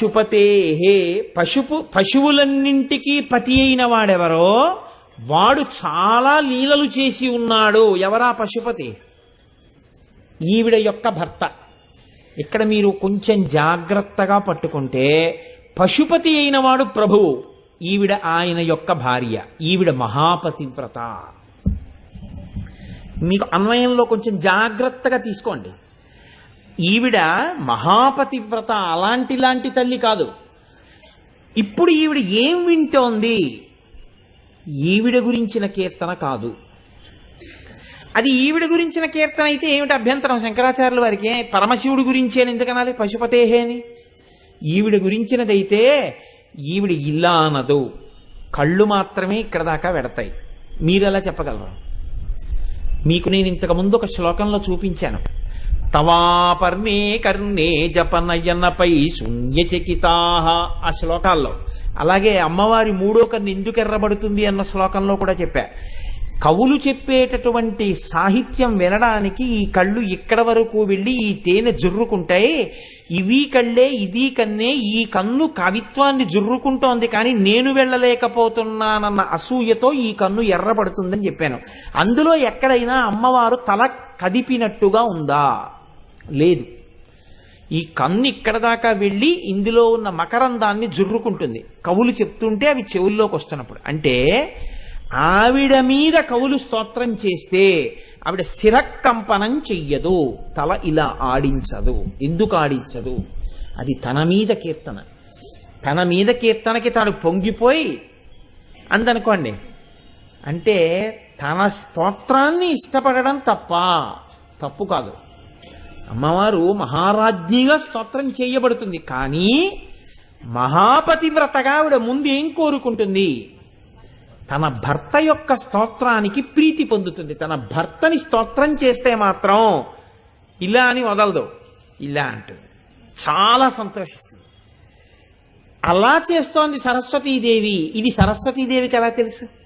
పశుపతే హే పశుపు పశువులన్నింటికీ పతి అయిన వాడెవరో? వాడు చాలా లీలలు చేసి ఉన్నాడు. ఎవరా పశుపతి? ఈవిడ యొక్క భర్త. ఇక్కడ మీరు కొంచెం జాగ్రత్తగా పట్టుకుంటే పశుపతి అయిన వాడు ప్రభువు ఈవిడ ఆయన యొక్క భార్య ఈవిడ మహాపతివ్రత మీకు అన్వయంలో కొంచెం జాగ్రత్తగా తీసుకోండి. ఈవిడ మహాపతివ్రత అలాంటి లాంటి తల్లి కాదు. ఇప్పుడు ఈవిడ ఏం వింటోంది? ఈవిడ గురించిన కీర్తన కాదు. అది ఈవిడ గురించిన కీర్తన అయితే ఏమిటి అభ్యంతరం? శంకరాచార్యుల వారికి పరమశివుడి గురించి అని ఎందుకనాలి? పశుపతేహే అని ఈవిడ గురించినదైతే ఈవిడ ఇల్లా అనదు. కళ్ళు మాత్రమే ఇక్కడ దాకా వెడతాయి. మీరు ఎలా చెప్పగలరు? మీకు నేను ఇంతకు ముందు ఒక శ్లోకంలో చూపించాను. తవాపర్ణే కర్ణే జపనయనపై శూన్యచకితా ఆ శ్లోకాల్లో. అలాగే అమ్మవారి మూడో కన్ను ఎందుకు ఎర్రబడుతుంది అన్న శ్లోకంలో కూడా చెప్పా. కవులు చెప్పేటటువంటి సాహిత్యం వినడానికి ఈ కళ్ళు ఇక్కడ వరకు వెళ్ళి ఈ తేనె జుర్రుకుంటాయి ఇవి కళ్ళే ఇది కన్నే ఈ కన్ను కవిత్వాన్ని జుర్రుకుంటోంది కానీ నేను వెళ్ళలేకపోతున్నానన్న అసూయతో ఈ కన్ను ఎర్రబడుతుందని చెప్పాను. అందులో ఎక్కడైనా అమ్మవారు తల కదిపినట్టుగా ఉందా? లేదు. ఈ కన్ను ఇక్కడ దాకా వెళ్ళి ఇందులో ఉన్న మకరందాన్ని జుర్రుకుంటుంది. కవులు చెప్తుంటే అవి చెవుల్లోకి వస్తున్నప్పుడు. అంటే ఆవిడ మీద కవులు స్తోత్రం చేస్తే ఆవిడ శిరకంపనం చెయ్యదు. తల ఇలా ఆడించదు. ఎందుకు ఆడించదు? అది తన మీద కీర్తన. తన మీద కీర్తనకి తాను పొంగిపోయి అందనుకోండి అంటే తన స్తోత్రాన్ని ఇష్టపడడం తప్ప తప్పు కాదు. అమ్మవారు మహారాజ్ఞిగా స్తోత్రం చేయబడుతుంది. కానీ మహాపతివ్రతగా ఆవిడ ముందు ఏం కోరుకుంటుంది? తన భర్త యొక్క స్తోత్రానికి ప్రీతి పొందుతుంది. తన భర్తని స్తోత్రం చేస్తే మాత్రం ఇలా అని వదలదు. ఇలా అంటుంది. చాలా సంతోషిస్తుంది. అలా చేస్తోంది సరస్వతీదేవి. ఇది సరస్వతీదేవికి ఎలా తెలుసు?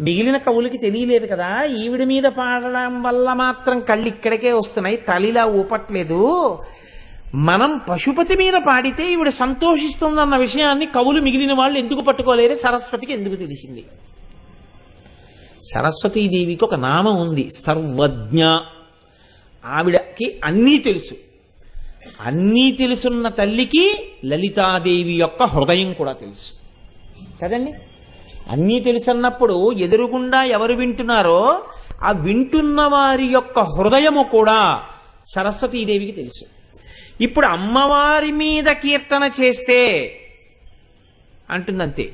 మిగిలిన కవులకి తెలియలేదు కదా ఈవిడ మీద పాడడం వల్ల మాత్రం కళ్ళు ఇక్కడికే వస్తున్నాయి తలిలా ఊపట్లేదు. మనం పశుపతి మీద పాడితే ఈవిడ సంతోషిస్తుందన్న విషయాన్ని కవులు మిగిలిన వాళ్ళు ఎందుకు పట్టుకోలేరు? సరస్వతికి ఎందుకు తెలిసింది? సరస్వతీదేవికి ఒక నామం ఉంది సర్వజ్ఞ. ఆవిడకి అన్నీ తెలుసు. అన్నీ తెలుసున్న తల్లికి లలితాదేవి యొక్క హృదయం కూడా తెలుసు. కదండి? అన్నీ తెలుసన్నప్పుడు ఎదురుగుండా ఎవరు వింటున్నారో ఆ వింటున్న వారి యొక్క హృదయము కూడా సరస్వతీదేవికి తెలుసు. ఇప్పుడు అమ్మవారి మీద కీర్తన చేస్తే అంటుందంతే.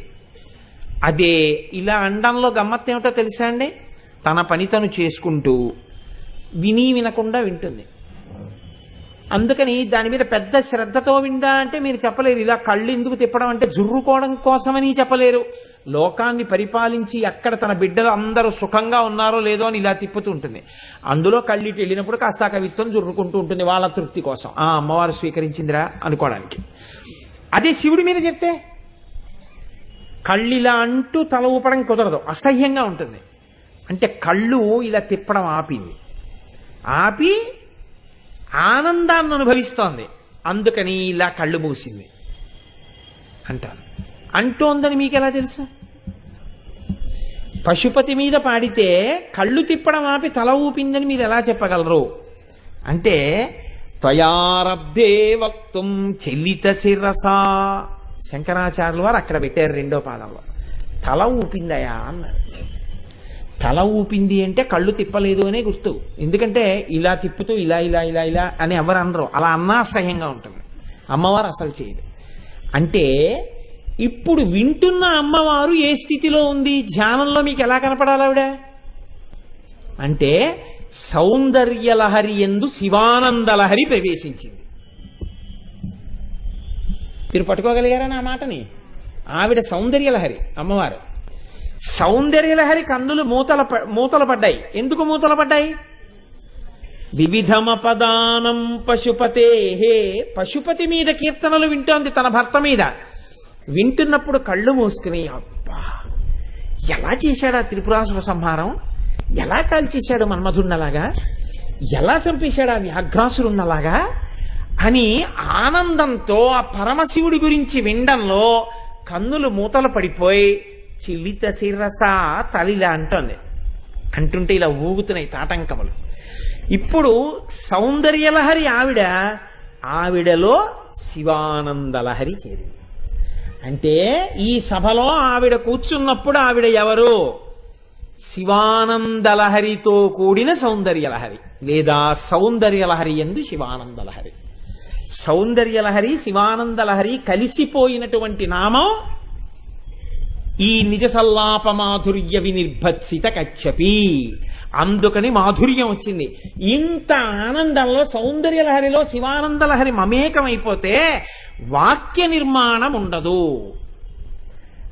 అదే ఇలా అండంలో గమ్మత్తు ఏమిటో తెలుసా అండి? తన పని తను చేసుకుంటూ విని వినకుండా వింటుంది. అందుకని దాని మీద పెద్ద శ్రద్ధతో విందా అంటే మీరు చెప్పలేరు. ఇలా కళ్ళు ఎందుకు తిప్పడం అంటే జుర్రుకోవడం కోసమని చెప్పలేరు. లోకాన్ని పరిపాలించి ఎక్కడ తన బిడ్డలు అందరూ సుఖంగా ఉన్నారో లేదో అని ఇలా తిప్పుతూ ఉంటుంది. అందులో కళ్ళిటి వెళ్ళినప్పుడు కాస్త కవిత్వం జుర్రుకుంటూ ఉంటుంది వాళ్ళ తృప్తి కోసం. ఆ అమ్మవారు స్వీకరించిందిరా అనుకోవడానికి. అదే శివుడి మీద చెప్తే? కళ్ళిలా అంటూ తల ఊపడం కుదరదు. అసహ్యంగా ఉంటుంది. అంటే కళ్ళు ఇలా తిప్పడం ఆపింది. ఆపి ఆనందాన్ని అనుభవిస్తోంది. అందుకని ఇలా కళ్ళు మూసింది. అంటాను. అంటోందని మీకు ఎలా తెలుసు? పశుపతి మీద పాడితే కళ్ళు తిప్పడం ఆపి తల ఊపిందని మీరు ఎలా చెప్పగలరు? అంటే త్వయారబ్దే వక్తుం చెల్లిత శిరసా. శంకరాచార్యుల వారు అక్కడ పెట్టారు రెండో పాదంలో. తల ఊపిందయా అన్నారు. తల ఊపింది అంటే కళ్ళు తిప్పలేదు అనే గుర్తు. ఎందుకంటే ఇలా తిప్పుతూ ఇలా ఇలా ఇలా ఇలా అని ఎవరు అనరు. అలా అన్నా అసహ్యంగా ఉంటుంది. అమ్మవారు అసలు చేయదు అంటే ఇప్పుడు వింటున్న అమ్మవారు ఏ స్థితిలో ఉంది? ధ్యానంలో మీకు ఎలా కనపడాలి ఆవిడ? అంటే సౌందర్య లహరి ఎందు శివానంద లహరి ప్రవేశించింది. మీరు పట్టుకోగలిగారా నా మాటని? ఆవిడ సౌందర్య లహరి అమ్మవారు. సౌందర్య లహరి కన్నులు మూతల మూతలు పడ్డాయి. ఎందుకు మూతలు పడ్డాయి? వివిధమపదానం పశుపతే. పశుపతి మీద కీర్తనలు వింటోంది తన భర్త మీద. వింటున్నప్పుడు కళ్ళు మూసుకుని అబ్బా ఎలా చేశాడా త్రిపురాసుర సంహారం ఎలా కాల్చేశాడు మన్మధున్నలాగా ఎలా చంపేశాడా వ్యాఘ్రాసురున్నలాగా అని ఆనందంతో ఆ పరమశివుడి గురించి వినడంలో కన్నులు మూతలు పడిపోయి చిల్లిత శిరస తలిలా అంటోంది. అంటుంటే ఇలా ఊగుతున్నాయి తాటంకములు. ఇప్పుడు సౌందర్యలహరి ఆవిడ ఆవిడలో శివానందలహరి చేరింది. అంటే ఈ సభలో ఆవిడ కూర్చున్నప్పుడు ఆవిడ ఎవరు? శివానందలహరితో కూడిన సౌందర్యలహరి. లేదా సౌందర్యలహరి ఎందు శివానందలహరి. సౌందర్యలహరి శివానందలహరి కలిసిపోయినటువంటి నామం ఈ నిజ సల్లాప మాధుర్య వినిర్భత్సిత కచ్చపి. అందుకని మాధుర్యం వచ్చింది. ఇంత ఆనందంలో సౌందర్యలహరిలో శివానందలహరి మమేకమైపోతే వాక్య నిర్మాణం ఉండదు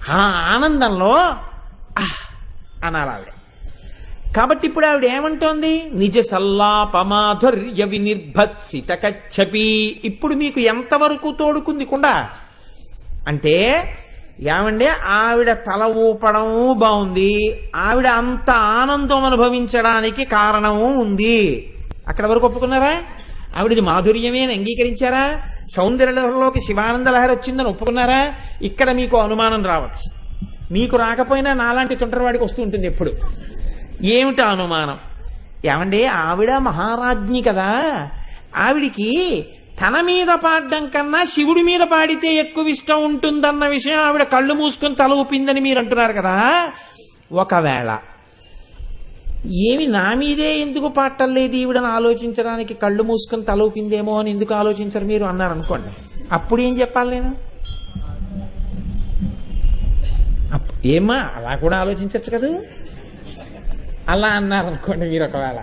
ఆ ఆనందంలో అనాలి ఆవిడ కాబట్టి ఇప్పుడు ఆవిడ ఏమంటోంది? నిజ సల్లాపమాధుర్య వినిర్భత్సిత కచ్చపి. ఇప్పుడు మీకు ఎంతవరకు తోడుకుంది కుండా? అంటే ఏమంటే ఆవిడ తల ఊపడం బాగుంది ఆవిడ అంత ఆనందం అనుభవించడానికి కారణము ఉంది. అక్కడ వరకు ఒప్పుకున్నారా? ఆవిడది మాధుర్యమే అని అంగీకరించారా? సౌందర్యలోకి శివానంద లహరి వచ్చిందని ఒప్పుకున్నారా? ఇక్కడ మీకు అనుమానం రావచ్చు. మీకు రాకపోయినా నాలాంటి తుంటరివాడికి వస్తూ ఉంటుంది ఎప్పుడు. ఏమిటా అనుమానం? ఏమండి ఆవిడ మహారాజ్ఞి కదా. ఆవిడికి తన మీద పాడడం కన్నా శివుడి మీద పాడితే ఎక్కువ ఇష్టం ఉంటుందన్న విషయం ఆవిడ కళ్ళు మూసుకొని తల ఊపిందని మీరు అంటున్నారు కదా. ఒకవేళ ఏమి నా మీదే ఎందుకు పాటలేదు ఈవిడని ఆలోచించడానికి కళ్ళు మూసుకొని తలూపిందేమో అని ఎందుకు ఆలోచించరు మీరు అన్నారు అనుకోండి అప్పుడు ఏం చెప్పాలి నేను? అప్- అలా కూడా ఆలోచించచ్చు కదా? అలా అన్నారు అనుకోండి మీరు ఒకవేళ.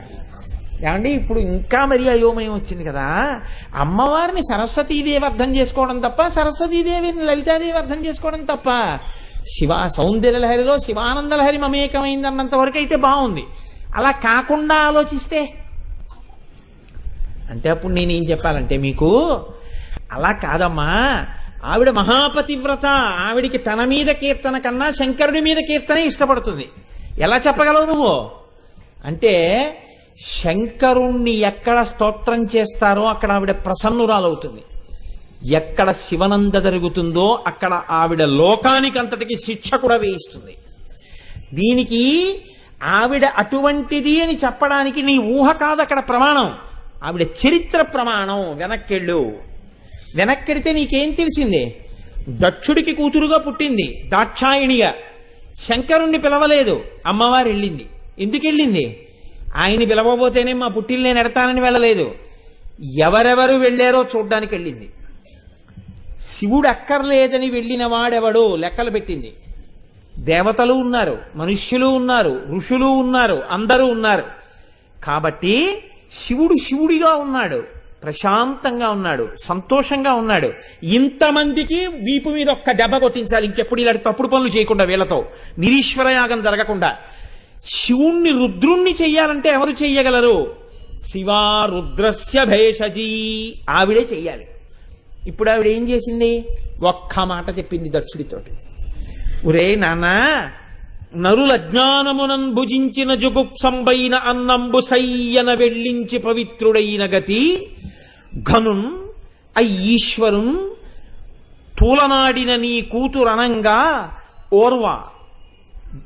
ఏమండి ఇప్పుడు ఇంకా మరీ అయోమయం వచ్చింది కదా? అమ్మవారిని సరస్వతీదేవి అర్థం చేసుకోవడం తప్ప సరస్వతీదేవిని లలితాదేవి అర్థం చేసుకోవడం తప్ప శివ సౌందర్య లహరిలో శివానంద లహరి మమేకమైందన్నంత వరకు అయితే బాగుంది. అలా కాకుండా ఆలోచిస్తే. అంటే అప్పుడు నేనేం చెప్పాలంటే మీకు అలా కాదమ్మా. ఆవిడ మహాపతివ్రత ఆవిడికి తన మీద కీర్తన కన్నా శంకరుడి మీద కీర్తనే ఇష్టపడుతుంది. ఎలా చెప్పగలవు నువ్వు? అంటే శంకరుణ్ణి ఎక్కడ స్తోత్రం చేస్తారో అక్కడ ఆవిడ ప్రసన్నురాలవుతుంది. ఎక్కడ శివనంద జరుగుతుందో అక్కడ ఆవిడ లోకానికంతటికి శిక్ష కూడా వేయిస్తుంది. దీనికి ఆవిడ అటువంటిది అని చెప్పడానికి నీ ఊహ కాదు అక్కడ ప్రమాణం. ఆవిడ చరిత్ర ప్రమాణం. వెనక్కెళ్ళు. వెనక్కెడితే నీకేం తెలిసింది? దక్షుడికి కూతురుగా పుట్టింది దాక్షాయిణిగా శంకరుణ్ణి పిలవలేదు. అమ్మవారు వెళ్ళింది. ఎందుకు వెళ్ళింది? ఆయన్ని పిలవబోతేనే మా పుట్టిల్ని నేను ఎడతానని వెళ్ళలేదు. ఎవరెవరు వెళ్ళారో చూడ్డానికి వెళ్ళింది. శివుడు అక్కర్లేదని వెళ్ళిన వాడెవడో లెక్కలు పెట్టింది. దేవతలు ఉన్నారు మనుష్యులు ఉన్నారు ఋషులు ఉన్నారు అందరూ ఉన్నారు. కాబట్టి శివుడు శివుడిగా ఉన్నాడు ప్రశాంతంగా ఉన్నాడు సంతోషంగా ఉన్నాడు. ఇంతమందికి వీపు మీద ఒక్క దెబ్బ కొట్టించాలి ఇంకెప్పుడు ఇలాంటి తప్పుడు పనులు చేయకుండా వీళ్ళతో. నిరీశ్వరయాగం జరగకుండా. శివుణ్ణి రుద్రుణ్ణి చెయ్యాలంటే ఎవరు చెయ్యగలరు? శివా రుద్రస్య భేషజీ. ఆవిడే చెయ్యాలి. ఇప్పుడు ఆవిడ ఏం చేసింది? ఒక్క మాట చెప్పింది దక్షుడితోటి. ఒరే నానా నరుల జ్ఞానమునం భుజించిన జుగుప్సంబైన అన్నంబు సయ్యన వెళ్ళించి పవిత్రుడైన గతి ఘనున్ అయ్యీశ్వరున్ తూలనాడిన నీ కూతురనంగా ఓర్వ.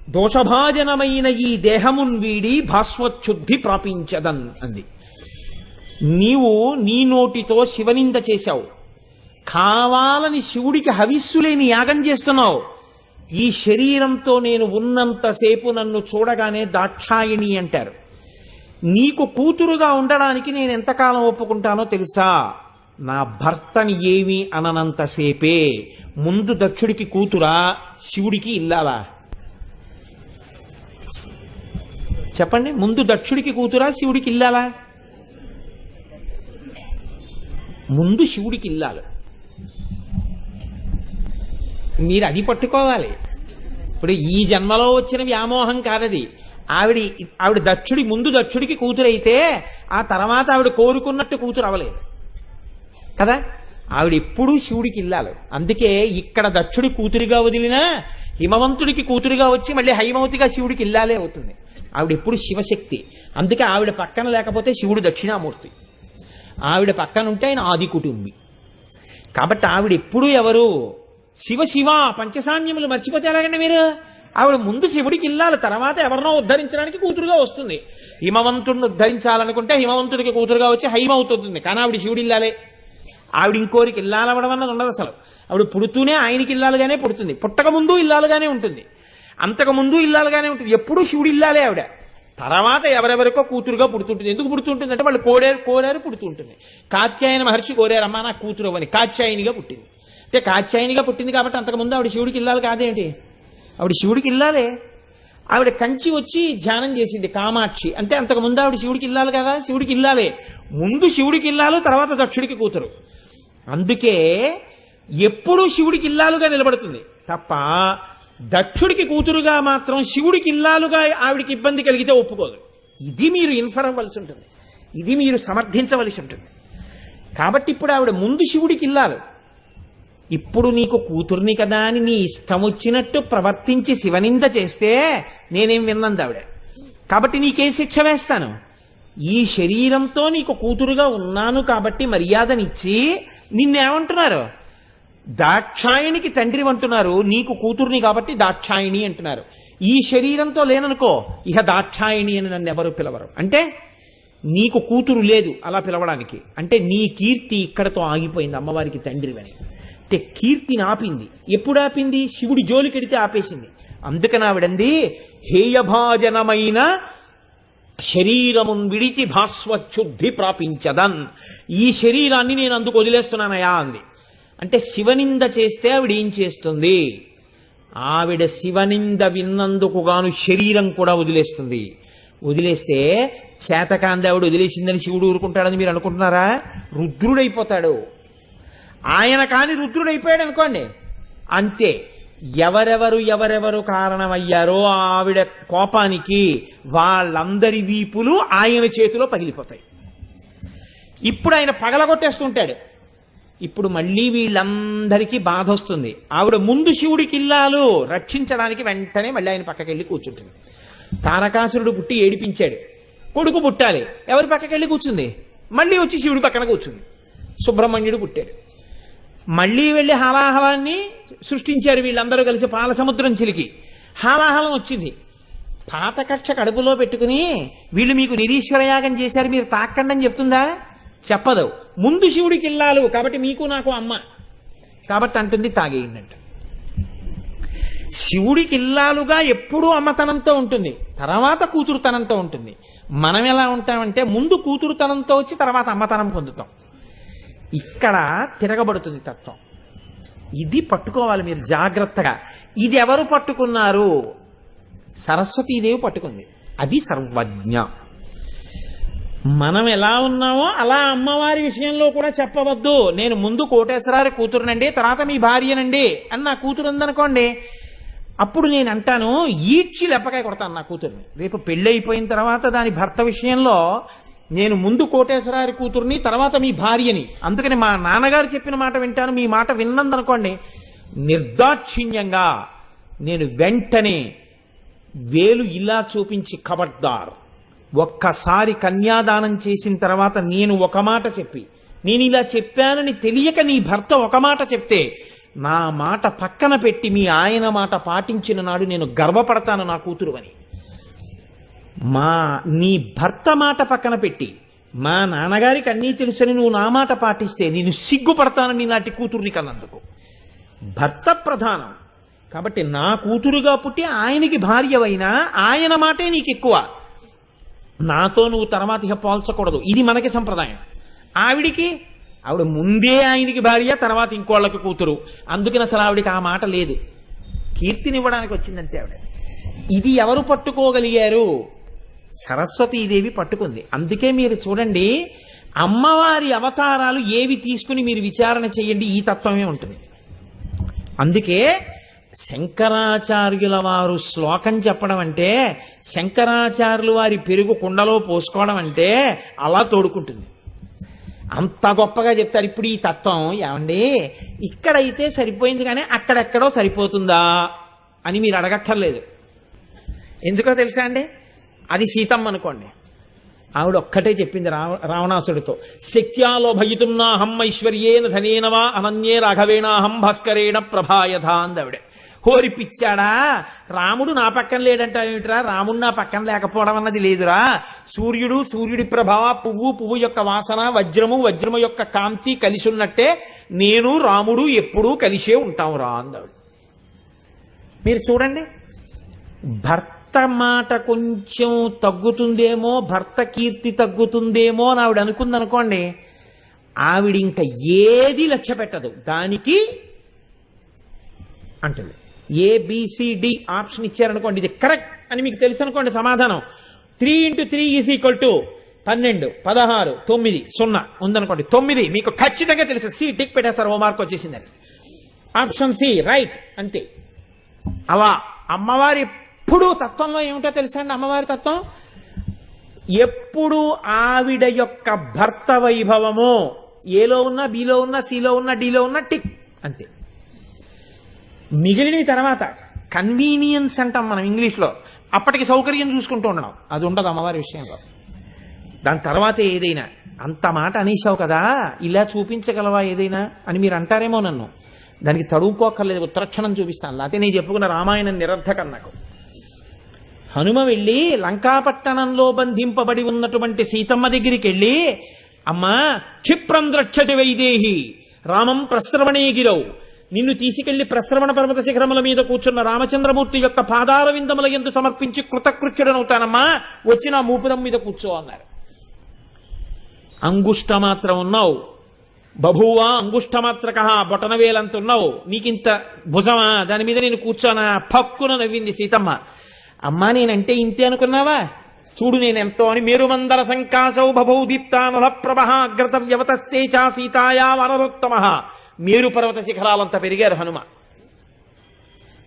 దోషభాజనమైన ఈ దేహమున్ వీడి భాస్వచ్ఛుద్ధి ప్రాపించదన్ అంది. నీవు నీ నోటితో శివనింద చేశావు. కావాలని శివుడికి హవిస్సులేని యాగం చేస్తున్నావు. ఈ శరీరంతో నేను ఉన్నంతసేపు నన్ను చూడగానే దాక్షాయిణి అంటారు. నీకు కూతురుగా ఉండడానికి నేను ఎంతకాలం ఒప్పుకుంటానో తెలుసా? నా భర్తని ఏమి అననంతసేపే ముందు దక్షుడికి కూతురా శివుడికి ఇల్లాలా? చెప్పండి ముందు దక్షుడికి కూతురా శివుడికి ఇల్లాలా? ముందు శివుడికి ఇల్లాలు. మీరు అది పట్టుకోవాలి. ఇప్పుడు ఈ జన్మలో వచ్చిన వ్యామోహం కాదది. ఆవిడ ఆవిడ దక్షుడి ముందు దక్షుడికి కూతురైతే ఆ తర్వాత ఆవిడ కోరుకున్నట్టు కూతురు అవ్వలేదు. కదా? ఆవిడ ఎప్పుడూ శివుడికి ఇల్లాలి. అందుకే ఇక్కడ దక్షుడి కూతురిగా వదిలినా హిమవంతుడికి కూతురిగా వచ్చి మళ్ళీ హైమవతిగా శివుడికి ఇల్లాలే అవుతుంది. ఆవిడ ఎప్పుడు శివశక్తి. అందుకే ఆవిడ పక్కన లేకపోతే శివుడు దక్షిణామూర్తి. ఆవిడ పక్కన ఉంటే ఆయన ఆది కుటుంబి కాబట్టి ఆవిడ ఎప్పుడూ ఎవరు? శివ శివ పంచసాన్యములు మర్చిపోతే ఎలాగండి మీరు? ఆవిడ ముందు శివుడికి ఇల్లాలి తర్వాత ఎవరినో ఉద్ధరించడానికి కూతురుగా వస్తుంది. హిమవంతుడిని ఉద్ధరించాలనుకుంటే హిమవంతుడికి కూతురుగా వచ్చి హైమవుతుంది కానీ ఆవిడ శివుడి ఇల్లాలే ఆవిడ ఇంకోరికి ఇల్లాలవడం అన్నది ఉండదు అసలు. ఆవిడ పుడుతూనే ఆయనకి ఇల్లాలుగానే పుడుతుంది. పుట్టక ముందు ఇల్లాలుగానే ఉంటుంది. అంతకు ముందు ఇల్లాలుగానే ఉంటుంది. ఎప్పుడూ శివుడి ఇల్లాలే ఆవిడ. తర్వాత ఎవరెవరికో కూతురుగా పుడుతుంటుంది. ఎందుకు పుడుతుంటుంది అంటే వాళ్ళు కోడారు కోరారు పుడుతుంటుంది. కాత్యాయన మహర్షి కోరారమ్మా నా కూతురు అని కాత్యాయనిగా పుట్టింది. అంటే కాత్యాయనిగా పుట్టింది కాబట్టి అంతకుముందు ఆవిడ శివుడికి ఇల్లాలి కాదేంటి? ఆవిడ శివుడికి ఇల్లాలే. ఆవిడ కంచి వచ్చి ధ్యానం చేసింది కామాక్షి. అంటే అంతకు ముందు ఆవిడ శివుడికి ఇల్లాలి కదా? శివుడికి ఇల్లాలే. ముందు శివుడికి ఇల్లాలు తర్వాత దక్షుడికి కూతురు. అందుకే ఎప్పుడూ శివుడికి ఇల్లాలుగా నిలబడుతుంది. తప్ప దక్షుడికి కూతురుగా మాత్రం శివుడికి ఇల్లాలుగా ఆవిడికి ఇబ్బంది కలిగితే ఒప్పుకోదు. ఇది మీరు ఇన్ఫర్ అవ్వాల్సి ఉంటుంది. ఇది మీరు సమర్థించవలసి ఉంటుంది. కాబట్టి ఇప్పుడు ఆవిడ ముందు శివుడికి ఇల్లాలు. ఇప్పుడు నీకు కూతుర్ని కదా అని నీ ఇష్టం వచ్చినట్టు ప్రవర్తించి శివనింద చేస్తే నేనేం విన్నాను ఆవిడ? కాబట్టి నీకే శిక్ష వేస్తాను? ఈ శరీరంతో నీకు కూతురుగా ఉన్నాను కాబట్టి మర్యాదనిచ్చి నిన్నేమంటున్నారు? దాక్షాయణికి తండ్రి అంటున్నారు నీకు కూతుర్ని కాబట్టి దాక్షాయణి అంటున్నారు. ఈ శరీరంతో లేననుకో ఇహ దాక్షాయణి అని నన్ను ఎవరు పిలవరు. అంటే నీకు కూతురు లేదు అలా పిలవడానికి. అంటే నీ కీర్తి ఇక్కడతో ఆగిపోయింది అమ్మవారికి తండ్రివని. అంటే కీర్తిని ఆపింది ఎప్పుడు ఆపింది? శివుడి జోలికెడితే ఆపేసింది. అందుకని ఆవిడంది హేయభాజనమైన శరీరమున్ విడిచి భాస్వచ్ఛుద్ధి ప్రాపించదన్. ఈ శరీరాన్ని నేను అందుకు వదిలేస్తున్నానయా? అంది. అంటే శివనింద చేస్తే ఆవిడ ఏం చేస్తుంది? ఆవిడ శివనింద విన్నందుకు గాను శరీరం కూడా వదిలేస్తుంది. వదిలేస్తే చేతకాంది ఆవిడ వదిలేసిందని శివుడు ఊరుకుంటాడని మీరు అనుకుంటున్నారా? రుద్రుడైపోతాడు. ఆయన కాని రుద్రుడైపోయాడు అనుకోండి అంతే. ఎవరెవరు ఎవరెవరు కారణమయ్యారో ఆవిడ కోపానికి వాళ్ళందరి వీపులు ఆయన చేతిలో పగిలిపోతాయి. ఇప్పుడు ఆయన పగలగొట్టేస్తుంటాడు. ఇప్పుడు మళ్ళీ వీళ్ళందరికీ బాధ వస్తుంది. ఆవిడ ముందు శివుడికి ఇల్లాలు రక్షించడానికి వెంటనే మళ్ళీ ఆయన పక్కకెళ్ళి కూర్చుంటుంది. తారకాసురుడు పుట్టి ఏడిపించాడు. కొడుకు పుట్టాలి. ఎవరి పక్కకెళ్ళి కూర్చుంది? మళ్ళీ వచ్చి శివుడి పక్కన కూర్చుంది. సుబ్రహ్మణ్యుడు పుట్టాడు. మళ్ళీ వెళ్ళి హాలాహలాన్ని సృష్టించారు వీళ్ళందరూ కలిసి పాల సముద్రం చిలికి. హాలాహలం వచ్చింది. పాత కక్ష కడుపులో పెట్టుకుని వీళ్ళు మీకు నిరీశ్వర యాగం చేశారు మీరు తాకండి అని చెప్తుందా? చెప్పదు. ముందు శివుడికి ఇల్లాలు కాబట్టి మీకు నాకు అమ్మ. కాబట్టి అంటుంది తాగేయండి అంట శివుడికి ఇల్లాలుగా ఎప్పుడూ అమ్మతనంతో ఉంటుంది. తర్వాత కూతురుతనంతో ఉంటుంది. మనం ఎలా ఉంటామంటే ముందు కూతురుతనంతో వచ్చి తర్వాత అమ్మతనం పొందుతాం. ఇక్కడ తిరగబడుతుంది తత్వం. ఇది పట్టుకోవాలి మీరు జాగ్రత్తగా. ఇది ఎవరు పట్టుకున్నారు? సరస్వతీదేవి పట్టుకుంది. అది సర్వజ్ఞ. మనం ఎలా ఉన్నామో అలా అమ్మవారి విషయంలో కూడా చెప్పవద్దు. నేను ముందు కోటేశ్వరారి కూతురునండి తర్వాత మీ భార్యనండి అని నా కూతురు ఉందనుకోండి అప్పుడు నేను అంటాను ఈడ్చి లెప్పకాయ కొడతాను నా కూతుర్ని. రేపు పెళ్ళి అయిపోయిన తర్వాత దాని భర్త విషయంలో నేను ముందు కోటేశ్వరారి కూతుర్ని తర్వాత మీ భార్యని. అందుకని మా నాన్నగారు చెప్పిన మాట వింటాను. మీ మాట విన్నందనుకోండి. నిర్దాక్షిణ్యంగా నేను వెంటనే వేలు ఇలా చూపించి ఖబర్దార్ ఒక్కసారి కన్యాదానం చేసిన తర్వాత నేను ఒక మాట చెప్పి నేను ఇలా చెప్పానని తెలియక నీ భర్త ఒక మాట చెప్తే నా మాట పక్కన పెట్టి మీ ఆయన మాట పాటించిన నాడు నేను గర్వపడతాను నా కూతురు అని మా నీ భర్త మాట పక్కన పెట్టి మా నాన్నగారికి అన్నీ తెలుసని నువ్వు నా మాట పాటిస్తే నేను సిగ్గుపడతానని నాటి కూతుర్ని కన్నందుకు. భర్త ప్రధానం. కాబట్టి నా కూతురుగా పుట్టి ఆయనకి భార్యవైనా ఆయన మాటే నీకు ఎక్కువ నాతో నువ్వు తర్వాత ఇక పోల్చకూడదు. ఇది మనకి సంప్రదాయం. ఆవిడికి ఆవిడ ముందే ఆయనకి భార్య తర్వాత ఇంకోళ్ళకి కూతురు. అందుకని అసలు ఆవిడికి ఆ మాట లేదు. కీర్తినివ్వడానికి వచ్చిందంతే ఆవిడ. ఇది ఎవరు పట్టుకోగలిగారు? సరస్వతీదేవి పట్టుకుంది. అందుకే మీరు చూడండి అమ్మవారి అవతారాలు ఏవి తీసుకుని మీరు విచారణ చేయండి ఈ తత్వమే ఉంటుంది. అందుకే శంకరాచార్యుల వారు శ్లోకం చెప్పడం అంటే శంకరాచార్యులు వారి పెరుగు కుండలో పోసుకోవడం అంటే అలా తోడుకుంటుంది. అంత గొప్పగా చెప్తారు ఇప్పుడు ఈ తత్వం. ఏమండి? ఇక్కడైతే సరిపోయింది కానీ అక్కడెక్కడో సరిపోతుందా అని మీరు అడగక్కర్లేదు. ఎందుకో తెలుసా అండి? అది సీతమ్మ అనుకోండి. ఆవిడ ఒక్కటే చెప్పింది రావ రావణాసుడితో శక్త్యాలోభయితున్నాహం ఐశ్వర్యేన ధనేనవా అనన్యే రాఘవేణాహం భాస్కరేణ ప్రభాయథ అంది ఆవిడ హోరి పిచ్చాడా? రాముడు నా పక్కన లేడంట ఏమిట్రా? రాముడు నా పక్కన లేకపోవడం అన్నది లేదురా. సూర్యుడు సూర్యుడి ప్రభావ పువ్వు పువ్వు యొక్క వాసన వజ్రము వజ్రము యొక్క కాంతి కలిసి ఉన్నట్టే నేను రాముడు ఎప్పుడూ కలిసే ఉంటాం రా అందావిడ. మీరు చూడండి. భర్త మాట కొంచెం తగ్గుతుందేమో భర్త కీర్తి తగ్గుతుందేమో అని ఆవిడ అనుకుంది అనుకోండి ఆవిడ ఇంకా ఏది లక్ష్య పెట్టదు. దానికి అంటుంది. ఏబిసిడి ఆప్షన్ ఇచ్చారనుకోండి ఇది కరెక్ట్ అని మీకు తెలుసు అనుకోండి సమాధానం. Three into three is equal to పన్నెండు పదహారు తొమ్మిది సున్నా ఉందనుకోండి. తొమ్మిది మీకు ఖచ్చితంగా తెలుసు. సి టిక్ పెట్టేస్తారు ఓ మార్క్ వచ్చేసిందని. ఆప్షన్ సి రైట్ అంతే. అలా అమ్మవారి ఎప్పుడు తత్వంలో ఏమిటో తెలుసా అండి అమ్మవారి తత్వం? ఎప్పుడు ఆవిడ యొక్క భర్త వైభవము ఏలో ఉన్నా బీలో ఉన్నా సిలో ఉన్నా డీలో ఉన్నా టిక్ అంతే. మిగిలిన తర్వాత కన్వీనియన్స్ అంటాం మనం ఇంగ్లీష్లో. అప్పటికి సౌకర్యం చూసుకుంటూ ఉండడం అది ఉండదు అమ్మవారి విషయంలో. దాని తర్వాత ఏదైనా అంత మాట అనేసావు కదా ఇలా చూపించగలవా ఏదైనా అని మీరు అంటారేమో నన్ను. దానికి తడువుకోక్కర్లేదు ఉత్తరక్షణం చూపిస్తాను. లేకపోతే నేను చెప్పుకున్న రామాయణం నిరర్ధకం నాకు. హనుమ వెళ్ళి లంకాపట్టణంలో బంధింపబడి ఉన్నటువంటి సీతమ్మ దగ్గరికి వెళ్ళి అమ్మా క్షిప్రం ద్రక్షతి వైదేహి రామం ప్రశ్రవణే నిన్ను తీసుకెళ్ళి ప్రశ్రవణ పర్వత శిఖరముల మీద కూర్చున్న రామచంద్రమూర్తి యొక్క పాదాల విందముల ఎందు సమర్పించి కృతకృత్యుడనవుతానమ్మా. వచ్చి నా మూపురం మీద కూర్చో అన్నారు. అంగుష్ట మాత్రం ఉన్నావు. బభువా అంగుష్టమాత్రక బొటనవేలంత ఉన్నావు. నీకింత భుజమా? దాని మీద నేను కూర్చోనా? పక్కున నవ్వింది సీతమ్మ. అమ్మా నేనంటే ఇంతే అనుకున్నావా? చూడు నేనెంతో అని మేరుమందర సంకాశౌ బభౌ దీప్తానల ప్రభ అగ్రత వ్యవతస్తే చా సీతాయా వనరోత్తమ. మేరు పర్వత శిఖరాలంత పెరిగారు హనుమ.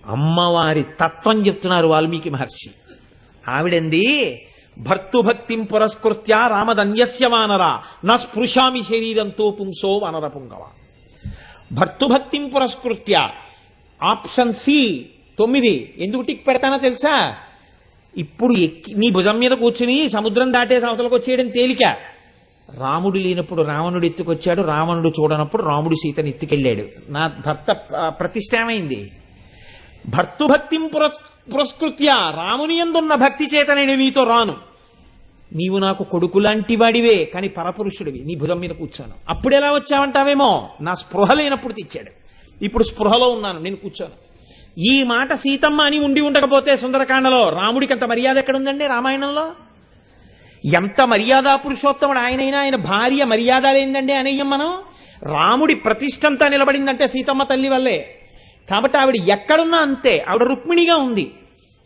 అమ్మవారి తత్వం చెప్తున్నారు వాల్మీకి మహర్షి. ఆవిడంది భర్తుభక్తిం పురస్కృత్య రామదన్యస్య వానర నా స్పృశామి శరీరంతో పుంసో వానర పుంగవ. భర్తుభక్తిం పురస్కృత్య ఆప్షన్ సి తొమ్మిది. ఎందుకు టిక్ పెడతానో తెలుసా? ఇప్పుడు ఎక్కి నీ భుజం మీద కూర్చుని సముద్రం దాటే అవతలకు వచ్చేయడం తేలిక. రాముడు లేనప్పుడు రావణుడు ఎత్తుకొచ్చాడు. రావణుడు చూడనప్పుడు రాముడు సీతను ఎత్తుకెళ్ళాడు. నా భర్త ఆ, ప్రతిష్ట ఏమైంది భర్తుభక్తిం పురస్ పురస్కృత్య రాముని ఎందున్న భక్తి చేత నేను నీతో రాను. నీవు నాకు కొడుకు లాంటి వాడివే కానీ పరపురుషుడివి. నీ భుజం మీద కూర్చోను. అప్పుడు ఎలా వచ్చావంటావేమో? నా స్పృహ లేనప్పుడు తెచ్చాడు. ఇప్పుడు స్పృహలో ఉన్నాను. నేను కూర్చోను. ఈ మాట సీతమ్మ అని ఉండి ఉండకపోతే సుందరకాండలో రాముడికి అంత మర్యాద ఎక్కడుందండి రామాయణంలో? ఎంత మర్యాద పురుషోత్తముడు ఆయనైనా ఆయన భార్య మర్యాద లేదండి అనేయం మనం? రాముడి ప్రతిష్టంతా నిలబడిందంటే సీతమ్మ తల్లి వల్లే. కాబట్టి ఆవిడ ఎక్కడున్నా అంతే. ఆవిడ రుక్మిణిగా ఉంది.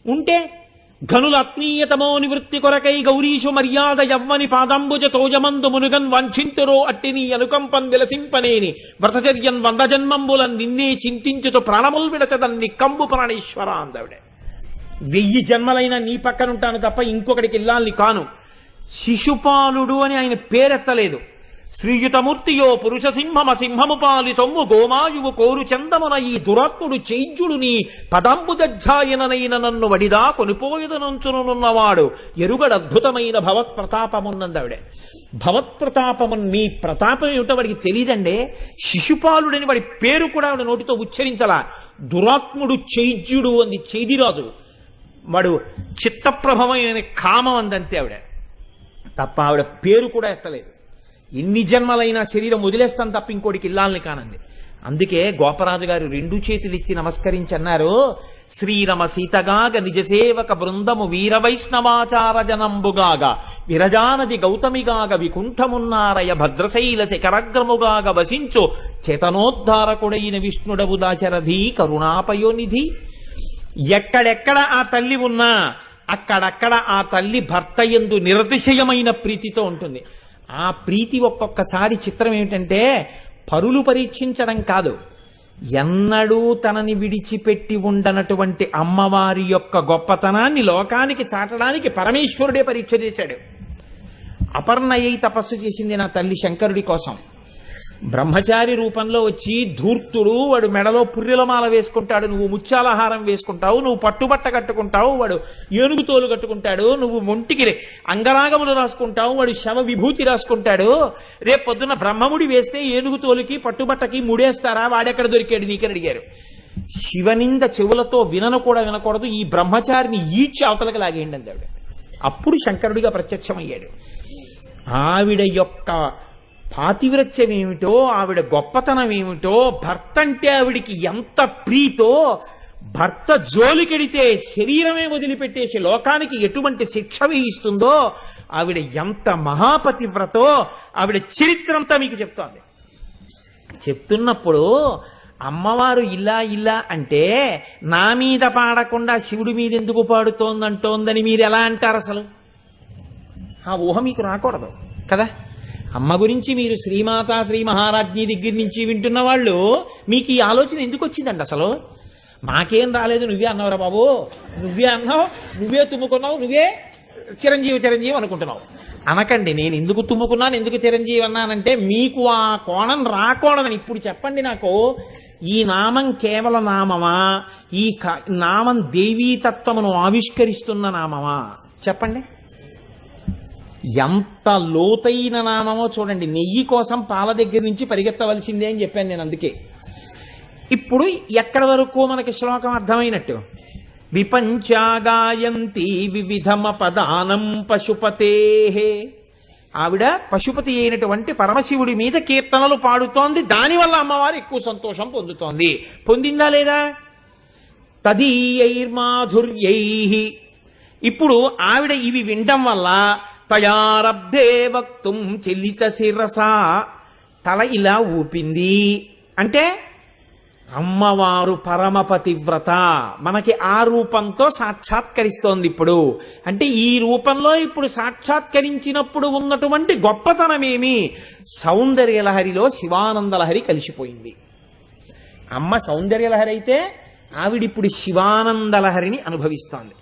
ఉంటే ఘనులాత్మీయతమో నివృత్తి కొరకై గౌరీషు మర్యాద యవ్వని పాదంబుజ తోజమందు మునుగన్ వంచింతురో అట్టిని అనుకంపం విలసింపనేని. వ్రతచర్యన్ వంద జన్మంబులన్ నిన్నే చింతించుతూ ప్రాణముల్ విడచదన్ని కంబు ప్రాణేశ్వర అందావిడే వెయ్యి జన్మలైన నీ పక్కనుంటాను తప్ప ఇంకొకడికి ఇల్లాలని కాను. శిశుపాలుడు అని ఆయన పేరెత్తలేదు. శ్రీయుతమూర్తియో పురుష సింహమ సింహము పాలి సొమ్ము గోమాయువు కోరు చందమున ఈ దురాత్ముడు చైద్యుడు నీ పదంబుజాయననైన నన్ను వడిదా కొనిపోయదనంచునున్నవాడు. ఎరుగడ అద్భుతమైన భవత్ భవత్ప్రతాపమున్ భవత్ నీ ప్రతాపం ఏమిటో వాడికి తెలియదండే శిశుపాలుడని వాడి పేరు కూడా ఆవిడ నోటితో ఉచ్చరించలా. దురాత్ముడు చైద్యుడు అంది చైదిరాజు. వాడు చిత్తప్రభమైన కామం అందంతే ఆవిడ. తప్ప ఆవిడ పేరు కూడా ఎత్తలేదు. ఎన్ని జన్మలైనా శరీరం వదిలేస్తాను తప్ప ఇంకోటికి ఇల్లాలని కానంది అందుకే గోపరాజు గారు రెండు చేతులు ఇచ్చి నమస్కరించి శ్రీరమ సీతగాగ నిజసేవక బృందము వీర వైష్ణవాచార జనంబుగాగ విరజానది గౌతమిగాగ వికుంఠమున్నారయ భద్రశైల శిఖరగ్రముగాగ వసించు చేతనోద్ధారకుడైన విష్ణుడవు దాశరథి కరుణాపయోనిధి. ఎక్కడెక్కడ ఆ తల్లి ఉన్నా అక్కడక్కడ ఆ తల్లి భర్త ఎందు నిరతిశయమైన ప్రీతితో ఉంటుంది. ఆ ప్రీతి ఒక్కొక్కసారి చిత్రం ఏమిటంటే పరులు పరీక్షించడం కాదు. ఎన్నడూ తనని విడిచిపెట్టి ఉండనటువంటి అమ్మవారి యొక్క గొప్పతనాన్ని లోకానికి చాటడానికి పరమేశ్వరుడే పరీక్ష చేశాడు. అపర్ణయ్యి తపస్సు చేసింది నా తల్లి శంకరుడి కోసం. బ్రహ్మచారి రూపంలో వచ్చి ధూర్తుడు వాడు మెడలో పుర్రెలమాల వేసుకుంటాడు నువ్వు ముత్యాలహారం వేసుకుంటావు నువ్వు పట్టుబట్ట కట్టుకుంటావు వాడు ఏనుగు తోలు కట్టుకుంటాడు నువ్వు ఒంటికి అంగరాగములు రాసుకుంటావు వాడు శవ విభూతి రాసుకుంటాడు. రేపు పొద్దున బ్రహ్మముడి వేస్తే ఏనుగు తోలుకి పట్టుబట్టకి ముడేస్తారా? వాడెక్కడ దొరికాడు నీకని అడిగారు. శివనింద చెవులతో వినను కూడా వినకూడదు ఈ బ్రహ్మచారిని ఈడ్చి అవతలకి లాగేయండి అందాడు అప్పుడు శంకరుడిగా ప్రత్యక్షమయ్యాడు. ఆవిడ యొక్క పాతివ్రత్యం ఏమిటో ఆవిడ గొప్పతనం ఏమిటో భర్త అంటే ఆవిడికి ఎంత ప్రీతో భర్త జోలికెడితే శరీరమే వదిలిపెట్టేసి లోకానికి ఎటువంటి శిక్ష వేయిస్తుందో ఆవిడ ఎంత మహాపతివ్రతో ఆవిడ చరిత్రంతా మీకు చెప్తోంది. చెప్తున్నప్పుడు అమ్మవారు ఇలా ఇలా అంటే నా మీద పాడకుండా శివుడి మీద ఎందుకు పాడుతోందంటోందని మీరు ఎలా అంటారు అసలు? ఆ ఊహ మీకు రాకూడదు కదా? అమ్మ గురించి మీరు శ్రీమాత శ్రీ మహారాజ్ని దగ్గర నుంచి వింటున్న వాళ్ళు మీకు ఈ ఆలోచన ఎందుకు వచ్చిందండి అసలు? మాకేం రాలేదు నువ్వే అన్నావురా బాబు. నువ్వే అన్నావు నువ్వే తుమ్ముకున్నావు నువ్వే చిరంజీవి చిరంజీవి అనుకుంటున్నావు. అనకండి నేను ఎందుకు తుమ్ముకున్నాను ఎందుకు చిరంజీవి అన్నానంటే మీకు ఆ కోణం రాకూడదని. ఇప్పుడు చెప్పండి నాకు ఈ నామం కేవల నామమా? ఈ క- నామం దేవీతత్వమును ఆవిష్కరిస్తున్న నామమా? చెప్పండి. ఎంత లోతైన నామమో చూడండి. నెయ్యి కోసం పాల దగ్గర నుంచి పరిగెత్తవలసిందే అని చెప్పాను నేను అందుకే. ఇప్పుడు ఎక్కడ వరకు మనకి శ్లోకం అర్థమైనట్టు? విపంచాగాయంతి వివిధమ పదానం పశుపతే. ఆవిడ పశుపతి అయినటువంటి పరమశివుడి మీద కీర్తనలు పాడుతోంది. దానివల్ల అమ్మవారు ఎక్కువ సంతోషం పొందుతోంది. పొందిందా లేదా? తదీయైర్మాధుర్యై. ఇప్పుడు ఆవిడ ఇవి వినడం వల్ల తయారబ్ధే వక్తుం చెల్లిత శిరస. తల ఇలా ఊపింది. అంటే అమ్మవారు పరమపతివ్రత మనకి ఆ రూపంతో సాక్షాత్కరిస్తోంది ఇప్పుడు. అంటే ఈ రూపంలో ఇప్పుడు సాక్షాత్కరించినప్పుడు ఉన్నటువంటి గొప్పతనమేమి? సౌందర్యలహరిలో శివానందలహరి కలిసిపోయింది. అమ్మ సౌందర్యలహరి అయితే ఆవిడిప్పుడు శివానందలహరిని అనుభవిస్తోంది.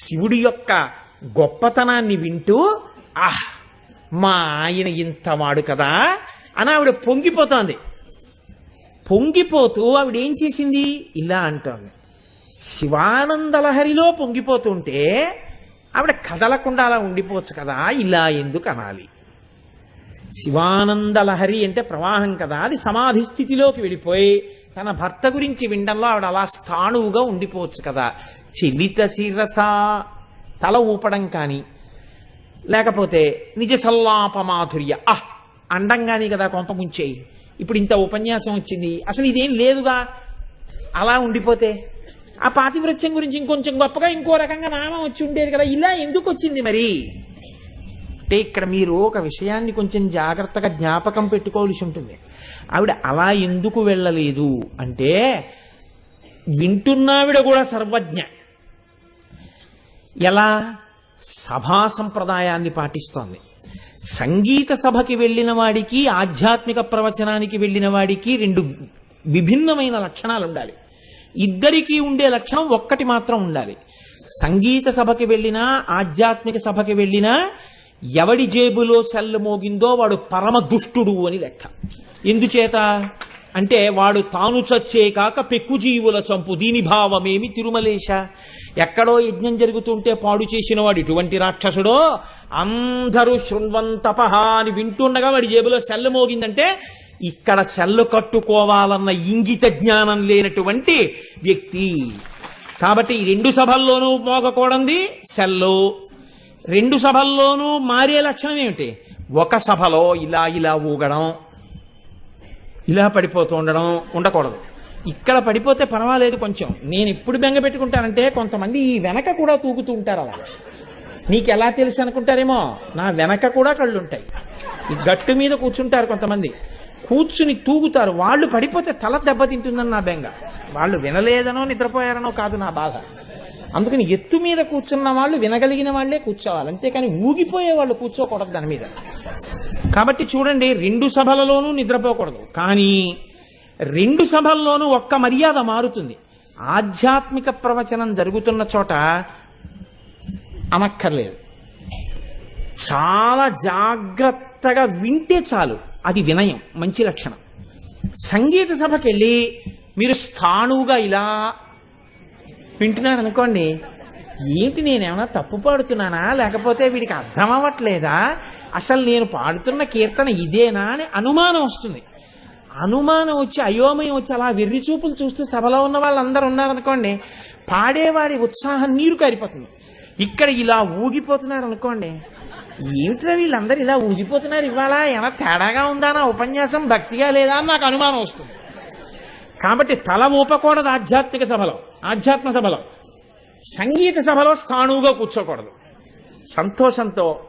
శివుడి యొక్క గొప్పతనాన్ని వింటూ ఆహ్ మా ఆయన ఇంతవాడు కదా అని ఆవిడ పొంగిపోతోంది. పొంగిపోతూ ఆవిడ ఏం చేసింది? ఇలా అంటోంది. శివానందలహరిలో పొంగిపోతుంటే ఆవిడ కదలకుండా అలా ఉండిపోవచ్చు కదా ఇలా ఎందుకు అనాలి? శివానందలహరి అంటే ప్రవాహం కదా అది సమాధి స్థితిలోకి వెళ్ళిపోయి తన భర్త గురించి వినడంలో ఆవిడ అలా స్థాణువుగా ఉండిపోవచ్చు కదా. చెలిత శిరస తల ఊపడం కానీ లేకపోతే నిజ సల్లాపమాధుర్య అహ్ ఆహ్ అండంగాని కదా కొంప ముంచేయి. ఇప్పుడు ఇంత ఉపన్యాసం వచ్చింది. అసలు ఇదేం లేదుగా? అలా ఉండిపోతే. ఆ పాతివృత్యం గురించి ఇంకొంచెం గొప్పగా ఇంకో రకంగా నామం వచ్చి ఉండేది కదా. ఇలా ఎందుకు వచ్చింది మరి? అంటే ఇక్కడ మీరు ఒక విషయాన్ని కొంచెం జాగ్రత్తగా జ్ఞాపకం పెట్టుకోవాల్సి ఉంటుంది. ఆవిడ అలా ఎందుకు వెళ్ళలేదు అంటే వింటున్నావిడ కూడా సర్వజ్ఞ. ఎలా? సభా సంప్రదాయాన్ని పాటిస్తోంది. సంగీత సభకి వెళ్ళిన వాడికి ఆధ్యాత్మిక ప్రవచనానికి వెళ్ళిన వాడికి రెండు విభిన్నమైన లక్షణాలు ఉండాలి ఇద్దరికీ ఉండే లక్షణం ఒక్కటి మాత్రం ఉండాలి. సంగీత సభకి వెళ్ళినా ఆధ్యాత్మిక సభకి వెళ్ళినా ఎవడి జేబులో సెల్లు మోగిందో వాడు పరమ దుష్టుడు అని లెక్క. ఎందుచేత? అంటే వాడు తాను చచ్చే కాక పెక్కు జీవుల చంపు. దీని భావమేమి? తిరుమలేశ. ఎక్కడో యజ్ఞం జరుగుతుంటే పాడు చేసిన వాడు ఇటువంటి రాక్షసుడో అందరూ శృణ్వంతపహ అని వింటుండగా వాడి జేబులో సెల్లు మోగిందంటే ఇక్కడ సెల్లు కట్టుకోవాలన్న ఇంగిత జ్ఞానం లేనటువంటి వ్యక్తి. కాబట్టి ఈ రెండు సభల్లోనూ మోగకూడంది సెల్లు. రెండు సభల్లోనూ మారే లక్షణం ఏమిటి? ఒక సభలో ఇలా ఇలా ఊగడం. ఇలా పడిపోతూ ఉండడం ఉండకూడదు. ఇక్కడ పడిపోతే పర్వాలేదు కొంచెం. నేను ఇప్పుడు బెంగ పెట్టుకుంటానంటే కొంతమంది ఈ వెనక కూడా తూగుతూ ఉంటారు అలా. నీకు ఎలా తెలుసు అనుకుంటారేమో? నా వెనక కూడా కళ్ళు ఉంటాయి ఈ గట్టు మీద కూర్చుంటారు కొంతమంది. కూర్చుని తూగుతారు. వాళ్ళు పడిపోతే తల దెబ్బతింటుందని నా బెంగ. వాళ్ళు వినలేదనో నిద్రపోయారనో కాదు నా బాధ. అందుకని ఎత్తు మీద కూర్చున్న వాళ్ళు వినగలిగిన వాళ్ళే కూర్చోవాలి. అంతేకాని ఊగిపోయే వాళ్ళు కూర్చోకూడదు దాని మీద. కాబట్టి చూడండి రెండు సభలలోనూ నిద్రపోకూడదు. కానీ రెండు సభల్లోనూ ఒక్క మర్యాద మారుతుంది. ఆధ్యాత్మిక ప్రవచనం జరుగుతున్న చోట అనక్కర్లేదు. చాలా జాగ్రత్తగా వింటే చాలు. అది వినయం మంచి లక్షణం. సంగీత సభకెళ్ళి మీరు స్థాణువుగా ఇలా వింటున్నారు అనుకోండి ఏంటి నేనేమైనా తప్పు పాడుతున్నానా? లేకపోతే వీడికి అర్థం అవ్వట్లేదా? అసలు నేను పాడుతున్న కీర్తన ఇదేనా అని అనుమానం వస్తుంది. అనుమానం వచ్చి అయోమయం వచ్చి అలా వెర్రి చూపులు చూస్తూ సభలో ఉన్న వాళ్ళందరూ ఉన్నారనుకోండి పాడేవాడి ఉత్సాహం నీరు కారిపోతుంది. ఇక్కడ ఇలా ఊగిపోతున్నారు అనుకోండి ఏమిట్రా వీళ్ళందరూ ఇలా ఊగిపోతున్నారు? ఇవాళ ఏమైనా తేడాగా ఉందా నా ఉపన్యాసం భక్తిగా లేదా అని నాకు అనుమానం వస్తుంది. కాబట్టి తల ఊపకూడదు ఆధ్యాత్మిక సభలో. ఆధ్యాత్మ సభలో. సంగీత సభలో స్థాణువుగా కూర్చోకూడదు. సంతోషంతో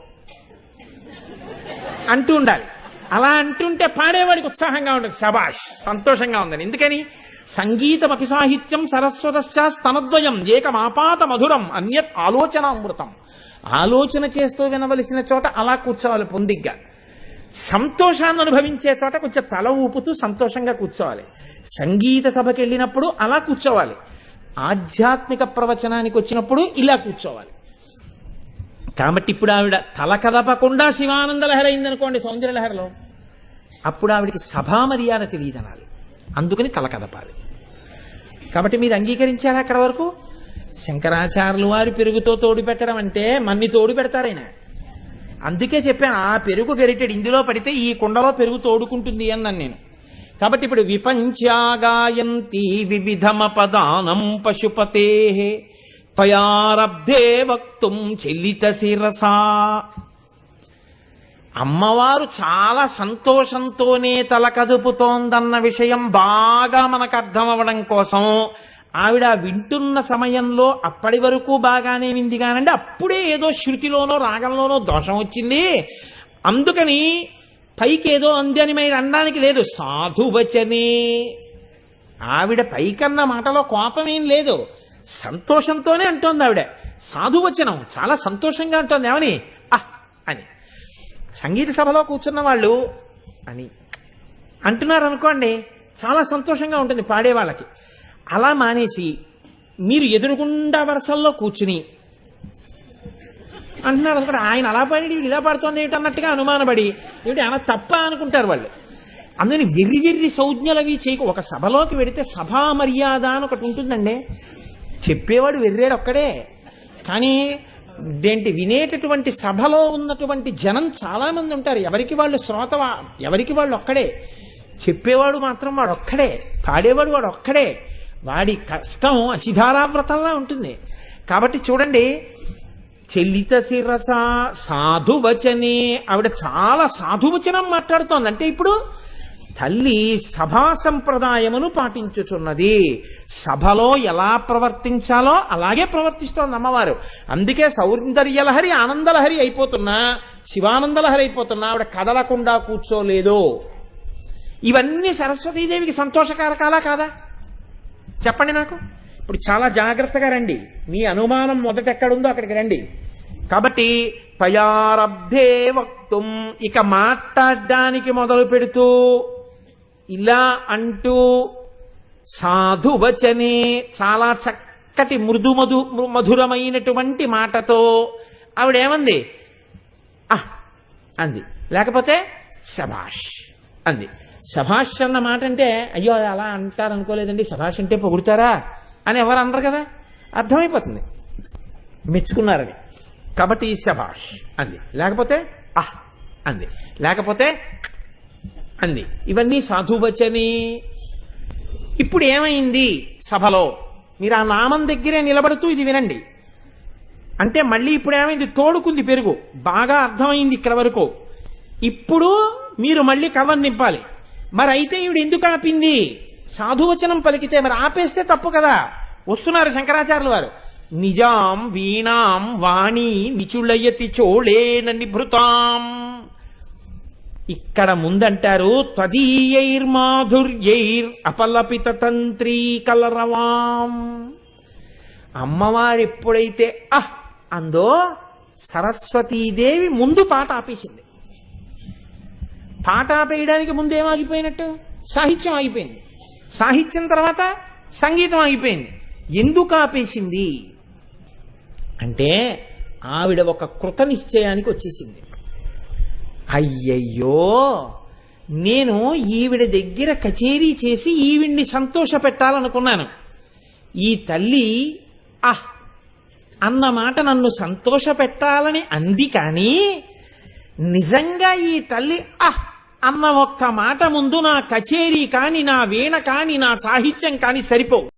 అంటూ ఉండాలి. అలా అంటుంటే పాడేవాడికి ఉత్సాహంగా ఉంటుంది సబాష్ సంతోషంగా ఉందని. ఎందుకని? సంగీతమపి సాహిత్యం సరస్వతశ్చ స్తనద్వయం ఏకమాపాత మధురం అన్యత్ ఆలోచనామృతం. ఆలోచన చేస్తూ వినవలసిన చోట అలా కూర్చోవాలి పొందిగ్గా. సంతోషాన్ని అనుభవించే చోట కొంచెం తల ఊపుతూ సంతోషంగా కూర్చోవాలి. సంగీత సభకి వెళ్ళినప్పుడు అలా కూర్చోవాలి. ఆధ్యాత్మిక ప్రవచనానికి వచ్చినప్పుడు ఇలా కూర్చోవాలి. కాబట్టి ఇప్పుడు ఆవిడ తల కదపకుండా శివానంద లహరి అయిందనుకోండి సౌందర్య లహరిలో. అప్పుడు ఆవిడికి సభా మర్యాద తెలియదనాలి. అందుకని తల కదపాలి. కాబట్టి మీరు అంగీకరించారా అక్కడ వరకు? శంకరాచార్యులు వారి పెరుగుతో తోడు పెట్టడం అంటే మన్ని తోడు పెడతారైనా అందుకే చెప్పాను ఆ పెరుగు గరిటెడు ఇందులో పడితే ఈ కుండలో పెరుగు తోడుకుంటుంది అన్నాను నేను. కాబట్టి ఇప్పుడు విపంచాగాయంతి వివిధమ పదానం పశుపతే త్వయారబ్ధే వక్తుం చెల్లిత శిరసా. అమ్మవారు చాలా సంతోషంతోనే తల కదుపుతోందన్న విషయం బాగా మనకు అర్థం అవ్వడం కోసం ఆవిడ వింటున్న సమయంలో అప్పటి వరకు బాగానే వింది కానండి. అప్పుడే ఏదో శృతిలోనో రాగంలోనో దోషం వచ్చింది. అందుకని పైకి ఏదో అంది అని మీరు అనడానికి లేదు. సాధువచనే ఆవిడ పైకన్న మాటలో కోపమేం లేదు. సంతోషంతోనే అంటోంది ఆవిడ. సాధువచనం చాలా సంతోషంగా అంటోంది. ఏమని? అహ్ అని. సంగీత సభలో కూర్చున్న వాళ్ళు అని. అంటున్నారు అనుకోండి చాలా సంతోషంగా ఉంటుంది పాడే వాళ్ళకి అలా మానేసి మీరు ఎదురుగుండా వరుసల్లో కూర్చుని అంటున్నారు అనుకోండి ఆయన అలా పాడి ఇలా పాడుతోంది ఏమిటి అన్నట్టుగా అనుమానపడి ఏమిటి అలా తప్ప అనుకుంటారు వాళ్ళు. అందుకని వెర్రి వెర్రి సౌజ్ఞలవి చేయకు. ఒక సభలోకి వెడితే సభా మర్యాద అని ఒకటి ఉంటుందండి. చెప్పేవాడు వెర్రాడు ఒక్కడే. కానీ దేంటి వినేటటువంటి సభలో ఉన్నటువంటి జనం చాలా మంది ఉంటారు. ఎవరికి వాళ్ళు శ్రోత ఎవరికి వాళ్ళు ఒక్కడే. చెప్పేవాడు మాత్రం వాడు ఒక్కడే. పాడేవాడు వాడు ఒక్కడే. వాడి కష్టం అసిధారావ్రతంలా ఉంటుంది. కాబట్టి చూడండి చెల్లిత శిరస సాధువచనే ఆవిడ చాలా సాధువచనం మాట్లాడుతోంది. అంటే ఇప్పుడు తల్లి సభా సంప్రదాయమును పాటించుచున్నది సభలో ఎలా ప్రవర్తించాలో అలాగే ప్రవర్తిస్తోంది అమ్మవారు. అందుకే సౌందర్యలహరి ఆనందలహరి అయిపోతున్నా శివానందలహరి అయిపోతున్నా ఆవిడ కదలకుండా కూర్చోలేదు. ఇవన్నీ సరస్వతీదేవికి సంతోషకారకాలా కాదా? చెప్పండి నాకు. ఇప్పుడు చాలా జాగ్రత్తగా రండి. మీ అనుమానం మొదట ఎక్కడుందో అక్కడికి రండి. కాబట్టి పయారబ్ధే వక్తుం. ఇక మాట్లాడడానికి మొదలు పెడుతూ ఇలా అంటూ సాధువచనే చాలా చక్కటి మృదు మధు మధురమైనటువంటి మాటతో ఆవిడేమంది? ఆహ్ అంది. లేకపోతే శబాష్ అంది. శభాష్ అన్న మాట అంటే అయ్యో అది అలా అంటారు అనుకోలేదండి శభాష్ అంటే పొగుడుతారా అని ఎవరు అనరు కదా? అర్థమైపోతుంది. మెచ్చుకున్నారని. కాబట్టి ఈ శభాష్ అంది. లేకపోతే ఆహ్ అంది. లేకపోతే అంది. ఇవన్నీ సాధువచని. ఇప్పుడు ఏమైంది సభలో? మీరు ఆ నామం దగ్గరే నిలబడుతూ ఇది వినండి. అంటే మళ్ళీ ఇప్పుడు ఏమైంది? తోడుకుంది పెరుగు. బాగా అర్థమైంది ఇక్కడ వరకు. ఇప్పుడు మీరు మళ్ళీ కవర్ నింపాలి. మరి అయితే ఈవిడ ఎందుకు ఆపింది? సాధువచనం పలికితే మరి ఆపేస్తే తప్పు కదా. వస్తున్నారు శంకరాచార్యుల వారు. నిజాం వీణాం వాణి నిచుళయతి చోళేన నిభృతాం ఇక్కడ ముందంటారు త్వదీయైర్మాధుర్యైర్ అపలపిత తంత్రీ కలరవాం. అమ్మవారు ఎప్పుడైతే అహ్ అందో సరస్వతీదేవి ముందు పాట ఆపేసింది. పాట ఆపేయడానికి ముందేం ఆగిపోయినట్టు సాహిత్యం ఆగిపోయింది. సాహిత్యం తర్వాత సంగీతం ఆగిపోయింది. ఎందుకు ఆపేసింది? అంటే ఆవిడ ఒక కృత నిశ్చయానికి వచ్చేసింది. అయ్యయ్యో! నేను ఈవిడ దగ్గర కచేరీ చేసి ఈవిడ్ని సంతోష పెట్టాలనుకున్నాను. ఈ తల్లి ఆహ్ అన్న మాట నన్ను సంతోష పెట్టాలని అంది కానీ నిజంగా ఈ తల్లి ఆహ్ అన్న ఒక్క మాట ముందు నా కచేరీ కాని నా వీణ కాని నా సాహిత్యం కాని సరిపోవు.